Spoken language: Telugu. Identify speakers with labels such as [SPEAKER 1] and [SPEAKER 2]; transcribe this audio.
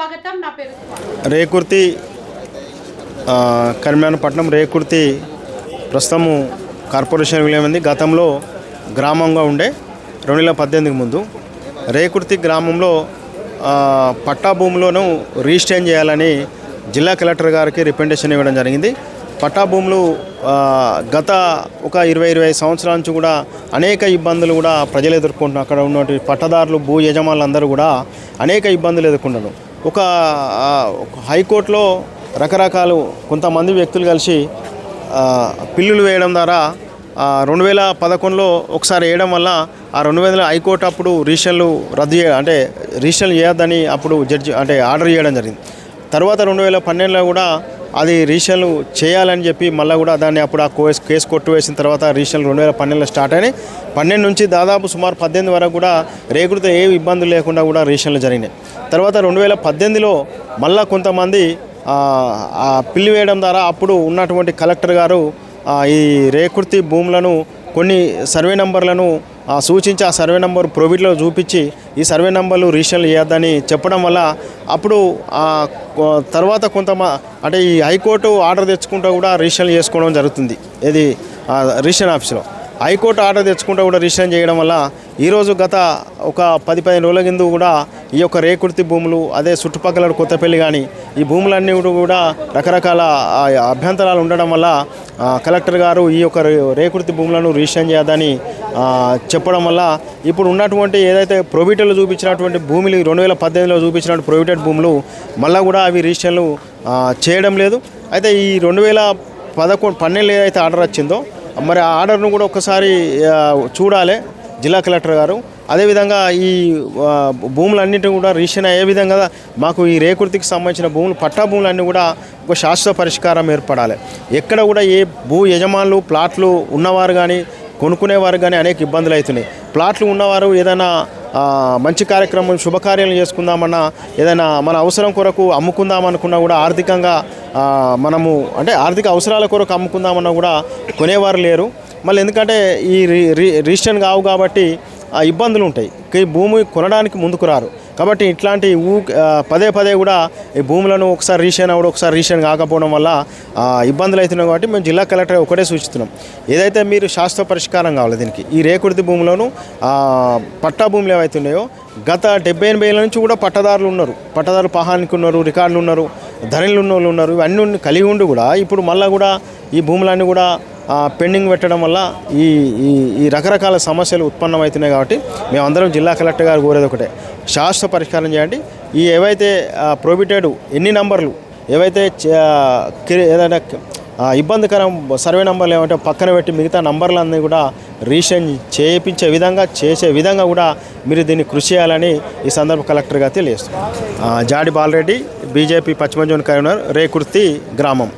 [SPEAKER 1] స్వాగతం. నా పేరు
[SPEAKER 2] రేకుర్తి కరిమానపట్నం రేకుర్తి ప్రస్తుతము కార్పొరేషన్ విలీనం ఉంది గతంలో గ్రామంగా ఉండే రెండు వేల పద్దెనిమిదికి ముందు రేకుర్తి గ్రామంలో పట్టా భూములను రీస్టైన్ చేయాలని జిల్లా కలెక్టర్ గారికి రిప్రజెంటేషన్ ఇవ్వడం జరిగింది. పట్టా భూములు గత ఒక ఇరవై ఇరవై సంవత్సరాల నుంచి కూడా అనేక ఇబ్బందులు కూడా ప్రజలు ఎదుర్కొంటున్నారు. అక్కడ ఉన్నటువంటి పట్టదారులు భూ యజమానులందరూ కూడా అనేక ఇబ్బందులు ఎదుర్కొంటున్నారు. ఒక హైకోర్టులో రకరకాలు కొంతమంది వ్యక్తులు కలిసి పిల్లులు వేయడం ద్వారా రెండు వేల పదకొండులో ఒకసారి వేయడం వల్ల ఆ రెండు వేల హైకోర్టు అప్పుడు రిజిస్టర్లు రద్దు చేయ అంటే రిజిస్టర్లు చేయొద్దని అప్పుడు జడ్జి అంటే ఆర్డర్ చేయడం జరిగింది. తర్వాత రెండు వేల పన్నెండులో కూడా అది రీసెల్ చేయాలని చెప్పి మళ్ళీ కూడా దాన్ని అప్పుడు ఆ కేసు కేసు కొట్టివేసిన తర్వాత రీసెల్ రెండు వేల పన్నెండులో స్టార్ట్ అయినాయి. పన్నెండు నుంచి దాదాపు సుమారు పద్దెనిమిది వరకు కూడా రేకుడితో ఏ ఇబ్బందులు లేకుండా కూడా రిజిస్టర్లు జరిగినాయి. తర్వాత రెండు వేల పద్దెనిమిదిలో మళ్ళా కొంతమంది పిల్లి వేయడం ద్వారా అప్పుడు ఉన్నటువంటి కలెక్టర్ గారు ఈ రేకుర్తి భూములను కొన్ని సర్వే నంబర్లను సూచించి ఆ సర్వే నంబర్ ప్రొవిడ్లో చూపించి ఈ సర్వే నంబర్లు రిజిస్టర్లు చేయొద్దని చెప్పడం వల్ల అప్పుడు తర్వాత కొంత అంటే ఈ హైకోర్టు ఆర్డర్ తెచ్చుకుంటూ కూడా రిజిస్టర్లు చేసుకోవడం జరుగుతుంది. ఇది ఆ, రిజిస్టర్ ఆఫీస్లో. హైకోర్టు ఆర్డర్ తెచ్చుకుంటూ కూడా రిజిస్టర్ చేయడం వల్ల ఈరోజు గత ఒక పది పదిహేను రోజుల కింద కూడా ఈ యొక్క రేకుర్తి భూములు అదే చుట్టుపక్కల కొత్తపల్లి కానీ ఈ భూములన్నీ కూడా- రకరకాల అభ్యంతరాలు ఉండడం వల్ల కలెక్టర్ గారు ఈ యొక్క రేకుర్తి భూములను రిజిస్టర్ చేయదని చెప్పడం వల్ల ఇప్పుడు ఉన్నటువంటి ఏదైతే ప్రొవిటర్లు చూపించినటువంటి భూములు రెండు వేల పద్దెనిమిదిలో చూపించినటువంటి ప్రొవిటెడ్ భూములు మళ్ళీ కూడా అవి రిజిస్టర్లు చేయడం లేదు. అయితే ఈ రెండు వేల పదకొండు పన్నెండు ఏదైతే ఆర్డర్ వచ్చిందో మరి ఆ ఆర్డర్ను కూడా ఒకసారి చూడాలి జిల్లా కలెక్టర్ గారు. అదేవిధంగా ఈ భూములన్నింటినీ కూడా రిజిస్టర్ అయ్యే విధంగా మాకు ఈ రేకుర్తికి సంబంధించిన భూములు పట్టా భూములన్నీ కూడా ఒక శాశ్వత పరిష్కారం ఏర్పడాలి. ఎక్కడ కూడా ఏ భూ యజమానులు ప్లాట్లు ఉన్నవారు కానీ కొనుక్కునేవారు కానీ అనేక ఇబ్బందులు అవుతున్నాయి. ప్లాట్లు ఉన్నవారు ఏదైనా మంచి కార్యక్రమం శుభకార్యాలు చేసుకుందామన్నా ఏదైనా మన అవసరం కొరకు అమ్ముకుందామనుకున్నా కూడా ఆర్థికంగా మనము అంటే ఆర్థిక అవసరాల కొరకు అమ్ముకుందామన్నా కూడా కొనేవారు లేరు. మళ్ళీ ఎందుకంటే ఈ రి రిజిస్ట్రేషన్ కావు కాబట్టి ఆ, ఇబ్బందులు ఉంటాయి. భూమి కొనడానికి ముందుకు రారు. కాబట్టి ఇట్లాంటి ఊ పదే పదే కూడా ఈ భూములను ఒకసారి రిజిస్ట్రేషన్ అవ్వడం ఒకసారి రిజిస్ట్రేషన్ కాకపోవడం వల్ల ఇబ్బందులు అవుతున్నాయి కాబట్టి మేము జిల్లా కలెక్టర్ ఒకటే సూచిస్తున్నాం. ఏదైతే మీరు శాస్త్ర పరిష్కారం కావాలి దీనికి ఈ రేకుడితి భూములను పట్టా భూములు ఏవైతే ఉన్నాయో గత డెబ్బై ఎనభై ఏళ్ళ నుంచి కూడా పట్టదారులు ఉన్నారు. పట్టదారులు పహానికి ఉన్నారు రికార్డులు ఉన్నారు ధరలు ఉన్న వాళ్ళు ఉన్నారు ఇవన్నీ కలిగి ఉండి కూడా ఇప్పుడు మళ్ళీ కూడా ఈ భూములన్నీ కూడా పెండింగ్ పెట్టడం వల్ల ఈ ఈ ఈ రకరకాల సమస్యలు ఉత్పన్నమవుతున్నాయి కాబట్టి మేమందరం జిల్లా కలెక్టర్ గారు కోరేది ఒకటే. శాశ్వత పరిష్కారం చేయండి. ఈ ఏవైతే ప్రొబిటెడ్ ఎన్ని నంబర్లు ఏవైతే ఏదైనా ఇబ్బందికరం సర్వే నంబర్లు ఏమంటే పక్కన పెట్టి మిగతా నంబర్లన్నీ కూడా రీషన్ చేయించే విధంగా చేసే విధంగా కూడా మీరు దీన్ని కృషి చేయాలని ఈ సందర్భ కలెక్టర్గా తెలియజేస్తున్నాం జాడి బాలరెడ్డి బీజేపీ పశ్చిమ జోన్ కరీంనగర్ రేకుర్తి గ్రామం.